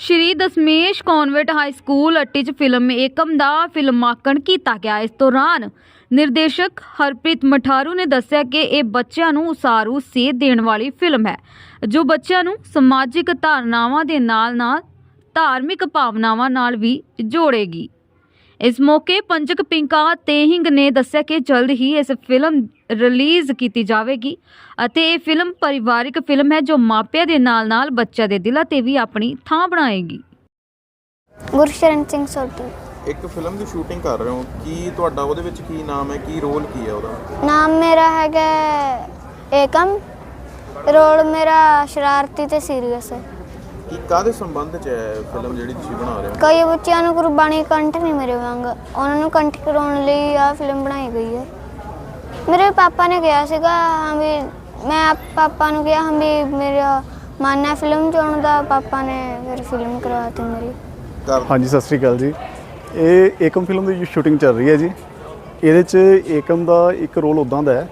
Shri Dasmesh convent high school Atti 'ਚ film Ekam ਦਾ ਫਿਲਮਾਂਕਣ ਕੀਤਾ ਗਿਆ ਇਸ ਦੌਰਾਨ। ਨਿਰਦੇਸ਼ਕ ਹਰਪ੍ਰੀਤ ਮਠਾਰੂ ਨੇ ਦੱਸਿਆ ਕਿ ਇਹ ਬੱਚਿਆਂ ਨੂੰ ਉਸਾਰੂ ਸੇਧ ਦੇਣ ਵਾਲੀ ਫਿਲਮ ਹੈ, ਜੋ ਬੱਚਿਆਂ ਨੂੰ ਸਮਾਜਿਕ ਧਾਰਨਾਵਾਂ ਦੇ ਨਾਲ-ਨਾਲ ਧਾਰਮਿਕ ਭਾਵਨਾਵਾਂ ਨਾਲ ਵੀ ਜੋੜੇਗੀ। ਇਸ ਮੌਕੇ ਪੰਜਕ ਪਿੰਕਾ ਤੇਹਿੰਗ ਨੇ ਦੱਸਿਆ ਕਿ ਜਲਦ ਹੀ ਇਸ ਫਿਲਮ ਰਿਲੀਜ਼ ਕੀਤੀ ਜਾਵੇਗੀ ਅਤੇ ਇਹ ਫਿਲਮ ਪਰਿਵਾਰਿਕ ਫਿਲਮ ਹੈ ਜੋ ਮਾਪਿਆਂ ਦੇ ਨਾਲ-ਨਾਲ ਬੱਚਿਆਂ ਦੇ ਦਿਲਾਂ ਤੇ ਵੀ ਆਪਣੀ ਥਾਂ ਬਣਾਏਗੀ। ਗੁਰਸ਼ਰਨ ਸਿੰਘ ਸੋਢੀ। ਇੱਕ ਫਿਲਮ ਦੀ ਸ਼ੂਟਿੰਗ ਕਰ ਰਹੇ ਹੋ ਕੀ ਤੁਹਾਡਾ ਉਹਦੇ ਵਿੱਚ ਕੀ ਨਾਮ ਹੈ ਕੀ ਰੋਲ ਕੀ ਹੈ ਉਹਦਾ? ਨਾਮ ਮੇਰਾ ਹੈਗਾ ਏਕਮ। ਰੋਲ ਮੇਰਾ ਸ਼ਰਾਰਤੀ ਤੇ ਸੀਰੀਅਸ ਹੈ। ਕੀ ਕਾਦੇ ਸੰਬੰਧ ਚ ਹੈ ਫਿਲਮ ਜਿਹੜੀ ਤੁਸੀਂ ਬਣਾ ਰਹੇ ਹੋ? ਕਈ ਬੱਚਿਆਂ ਨੂੰ ਕੁਰਬਾਨੀ ਕੰਠ ਨਹੀਂ ਮੇਰੇ ਵਾਂਗ। ਉਹਨਾਂ ਨੂੰ ਕੰਠ ਕਰਾਉਣ ਲਈ ਆ ਫਿਲਮ ਬਣਾਈ ਗਈ ਹੈ। ਮੇਰੇ ਪਾਪਾ ਨੇ ਕਿਹਾ ਸੀਗਾ ਹਾਂ ਵੀ ਮੈਂ ਆਪ- ਪਾਪਾ ਨੂੰ ਕਿਹਾ ਹਾਂ ਵੀ ਮੇਰਾ ਮਨ ਹੈ ਫਿਲਮ ਚਾਉਣ ਦਾ ਪਾਪਾ ਨੇ ਫਿਰ ਫਿਲਮ ਕਰਵਾਤੀ ਮੇਰੀ। ਕਰ ਹਾਂਜੀ ਸਤਿ ਸ੍ਰੀ ਅਕਾਲ ਜੀ। ਇਹ ਏਕਮ ਫਿਲਮ ਦੀ ਸ਼ੂਟਿੰਗ ਚੱਲ ਰਹੀ ਹੈ ਜੀ। ਇਹਦੇ 'ਚ ਏਕਮ ਦਾ ਇੱਕ ਰੋਲ ਉਦਾਂ ਦਾ ਹੈ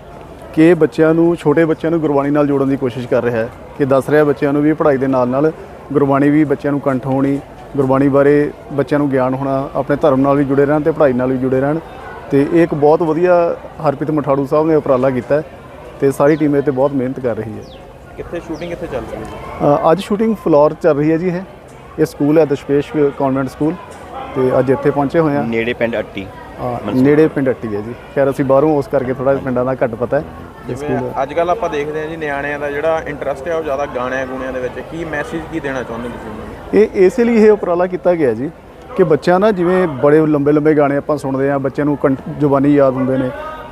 ਕਿ ਇਹ ਬੱਚਿਆਂ ਨੂੰ ਛੋਟੇ ਬੱਚਿਆਂ ਨੂੰ ਗੁਰਬਾਣੀ ਨਾਲ ਜੋੜਨ ਦੀ ਕੋਸ਼ਿਸ਼ ਕਰ ਰਿਹਾ ਹੈ। ਕਿ ਦੱਸ ਰਿਹਾ ਬੱਚਿਆਂ ਨੂੰ ਵੀ ਪੜ੍ਹਾਈ ਦੇ ਨਾਲ ਨਾਲ ਗੁਰਬਾਣੀ ਵੀ ਬੱਚਿਆਂ ਨੂੰ ਕੰਠ ਹੋਣੀ ਗੁਰਬਾਣੀ ਬਾਰੇ ਬੱਚਿਆਂ ਨੂੰ ਗਿਆਨ ਹੋਣਾ ਆਪਣੇ ਧਰਮ ਨਾਲ ਵੀ ਜੁੜੇ ਰਹਿਣ ਤੇ ਪੜ੍ਹਾਈ ਨਾਲ ਵੀ ਜੁੜੇ ਰਹਿਣ ਤੇ ਇਹ ਇੱਕ ਬਹੁਤ ਵਧੀਆ ਹਰਪ੍ਰੀਤ ਮਠਾੜੂ ਸਾਹਿਬ ਨੇ ਉਪਰਾਲਾ ਕੀਤਾ ਤੇ ਸਾਰੀ ਟੀਮ ਇਹ ਤੇ ਬਹੁਤ ਮਿਹਨਤ ਕਰ ਰਹੀ ਹੈ। ਕਿੱਥੇ ਸ਼ੂਟਿੰਗ ਕਿੱਥੇ ਚੱਲ ਰਹੀ ਹੈ ਅ, ਅੱਜ ਸ਼ੂਟਿੰਗ ਫਲੋਰ ਚੱਲ ਰਹੀ ਹੈ ਜੀ ਇਹ। ਇਹ ਸਕੂਲ ਹੈ ਦਸ਼ਪੇਸ਼ ਕਨਵੈਂਟ ਸਕੂਲ ਤੇ ਅੱਜ ਇੱਥੇ ਪਹੁੰਚੇ ਹੋਏ ਆ ਨੇੜੇ ਪਿੰਡ ਅੱਟੀ। ਨੇੜੇ ਪਿੰਡ ਅੱਟੀ ਹੈ ਜੀ। ਖੈਰ ਅਸੀਂ ਬਾਹਰੋਂ ਉਸ ਕਰਕੇ ਥੋੜਾ ਪਿੰਡਾਂ ਦਾ ਘੱਟ ਪਤਾ ਹੈ। ਜਿਵੇਂ ਸਕੂਲ ਅੱਜ ਕੱਲ ਆਪਾਂ ਦੇਖਦੇ ਹਾਂ ਜੀ ਨਿਆਣਿਆਂ ਦਾ ਜਿਹੜਾ ਇੰਟਰਸਟ ਹੈ ਉਹ ਜ਼ਿਆਦਾ ਗਾਣਿਆਂ ਗੁਣਿਆਂ ਦੇ ਵਿੱਚ। ਕੀ ਮੈਸੇਜ ਕੀ ਦੇਣਾ ਚਾਹੁੰਦੇ ਤੁਸੀਂ ਉਹਨਾਂ ਨੂੰ? ਇਹ ਇਸੇ ਲਈ ਇਹ ਉਪਰਾਲਾ ਕੀਤਾ ਗਿਆ ਜੀ ਕਿ ਬੱਚਿਆਂ ਨਾ ਜਿਵੇਂ ਬੜੇ ਲੰਬੇ ਲੰਬੇ ਗਾਣੇ ਆਪਾਂ ਸੁਣਦੇ ਆ ਬੱਚਿਆਂ ਨੂੰ ਜ਼ੁਬਾਨੀ ਯਾਦ ਹੁੰਦੇ ਨੇ।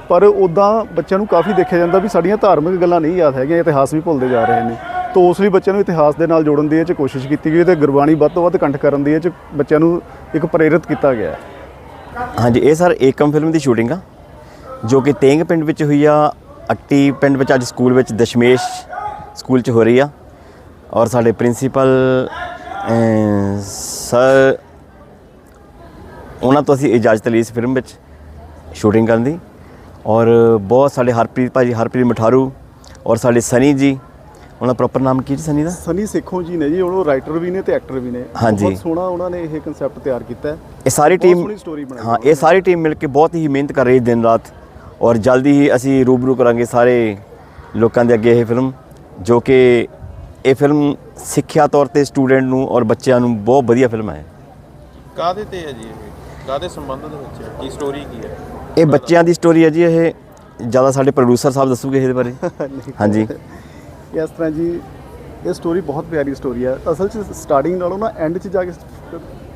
ਪਰ ਉਦਾਂ ਬੱਚਿਆਂ ਨੂੰ ਕਾਫੀ ਦੇਖਿਆ ਜਾਂਦਾ ਵੀ ਸਾਡੀਆਂ ਧਾਰਮਿਕ ਗੱਲਾਂ ਨਹੀਂ ਯਾਦ ਹੈਗੀਆਂ ਇਤਿਹਾਸ ਵੀ ਭੁੱਲਦੇ ਜਾ ਰਹੇ ਨੇ। ਤਾਂ ਉਸ ਲਈ ਬੱਚਿਆਂ ਨੂੰ ਇਤਿਹਾਸ ਦੇ ਨਾਲ ਜੋੜਨ ਦੀ ਇਹ 'ਚ ਕੋਸ਼ਿਸ਼ ਕੀਤੀ ਗਈ ਤੇ ਗੁਰਬਾਣੀ ਵੱਧ ਤੋਂ ਵੱਧ ਕੰਠ ਕਰਨ ਦੀ ਇਹ 'ਚ ਬੱਚਿਆਂ ਨੂੰ ਇੱਕ ਪ੍ਰੇਰਿਤ ਕੀਤਾ ਗਿਆ ਹਾਂਜੀ ਇਹ ਸਰ ਏਕਮ ਫਿਲਮ ਦੀ ਸ਼ੂਟਿੰਗ ਆ ਜੋ ਕਿ ਤੇਂਗ ਪਿੰਡ ਵਿੱਚ ਹੋਈ ਆ ਅੱਟੀ ਪਿੰਡ ਵਿੱਚ ਅੱਜ ਸਕੂਲ ਵਿੱਚ ਦਸ਼ਮੇਸ਼ ਸਕੂਲ 'ਚ ਹੋ ਰਹੀ ਆ। ਔਰ ਸਾਡੇ ਪ੍ਰਿੰਸੀਪਲ ਸਰ ਉਹਨਾਂ ਤੋਂ ਅਸੀਂ ਇਜਾਜ਼ਤ ਲਈ ਇਸ ਫਿਲਮ ਵਿੱਚ ਸ਼ੂਟਿੰਗ ਕਰਨ ਦੀ। ਔਰ ਬਹੁਤ ਸਾਡੇ ਹਰਪ੍ਰੀਤ ਭਾਜੀ ਹਰਪ੍ਰੀਤ ਮਠਾਰੂ ਔਰ ਸਾਡੇ ਸਨੀ ਜੀ ਉਹਨਾਂ ਦਾ ਪ੍ਰੋਪਰ ਨਾਮ ਕੀ ਜੀ ਸਨੀ ਦਾ? ਸਨੀ ਸੇਖੋਂ ਜੀ ਨੇ ਜੀ ਉਹ ਰਾਈਟਰ ਵੀ ਨੇ ਤੇ ਐਕਟਰ ਵੀ ਨੇ। ਬਹੁਤ ਸੋਹਣਾ ਉਹਨਾਂ ਨੇ ਇਹ ਕਨਸੈਪਟ ਤਿਆਰ ਕੀਤਾ ਹੈ। ਇਹ ਸਾਰੀ ਟੀਮ ਹਾਂ ਇਹ ਸਾਰੀ ਟੀਮ ਮਿਲ ਕੇ ਬਹੁਤ ਹੀ ਮਿਹਨਤ ਕਰ ਰਹੀ ਹੈ ਦਿਨ ਰਾਤ। ਔਰ ਜਲਦੀ ਹੀ ਅਸੀਂ ਰੂਬਰੂ ਕਰਾਂਗੇ ਸਾਰੇ ਲੋਕਾਂ ਦੇ ਅੱਗੇ ਇਹ ਫਿਲਮ ਜੋ ਕਿ ਇਹ ਫਿਲਮ ਸਿੱਖਿਆ ਤੌਰ ਤੇ ਸਟੂਡੈਂਟ ਨੂੰ ਔਰ ਬੱਚਿਆਂ ਨੂੰ ਬਹੁਤ ਵਧੀਆ ਫਿਲਮ ਹੈ। ਕਾਦੇ ਤੇ ਹੈ ਜੀ ਇਹ? ਕਾਦੇ ਸੰਬੰਧ ਦੇ ਵਿੱਚ ਹੈ? ਕੀ ਸਟੋਰੀ ਕੀ ਹੈ? ਇਹ ਬੱਚਿਆਂ ਦੀ ਸਟੋਰੀ ਹੈ ਜੀ ਇਹ। ਜ਼ਿਆਦਾ ਸਾਡੇ ਪ੍ਰੋਡਿਊਸਰ ਸਾਹਿਬ ਦੱਸੂਗੇ ਇਹਦੇ ਬਾਰੇ। ਹਾਂਜੀ। ਇਸ ਤਰ੍ਹਾਂ ਜੀ ਇਹ ਸਟੋਰੀ ਬਹੁਤ ਪਿਆਰੀ ਸਟੋਰੀ ਹੈ। ਅਸਲ 'ਚ ਸਟਾਰਟਿੰਗ ਨਾਲੋਂ ਨਾ ਐਂਡ 'ਚ ਜਾ ਕੇ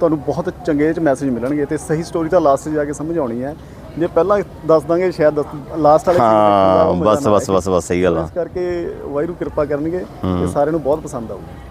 ਤੁਹਾਨੂੰ ਬਹੁਤ ਚੰਗੇ ਚ ਮੈਸੇਜ ਮਿਲਣਗੇ ਤੇ ਸਹੀ ਸਟੋਰੀ ਤਾਂ ਲਾਸਟ 'ਚ ਜਾ ਕੇ ਸਮਝ ਆਉਣੀ ਹੈ। ਜੇ ਪਹਿਲਾਂ ਦੱਸ ਦਾਂਗੇ ਸ਼ਾਇਦ ਲਾਸਟ ਵਾਲੇ ਹਾਂ ਬਸ ਬਸ। ਬਸ ਬਸ ਸਹੀ ਗੱਲ ਆ। ਇਸ ਕਰਕੇ ਵਾਹਿਗੁਰੂ ਕਿਰਪਾ ਕਰਨਗੇ ਤੇ ਸਾਰਿਆਂ ਨੂੰ ਬਹੁਤ ਪਸੰਦ ਆਊਗੀ।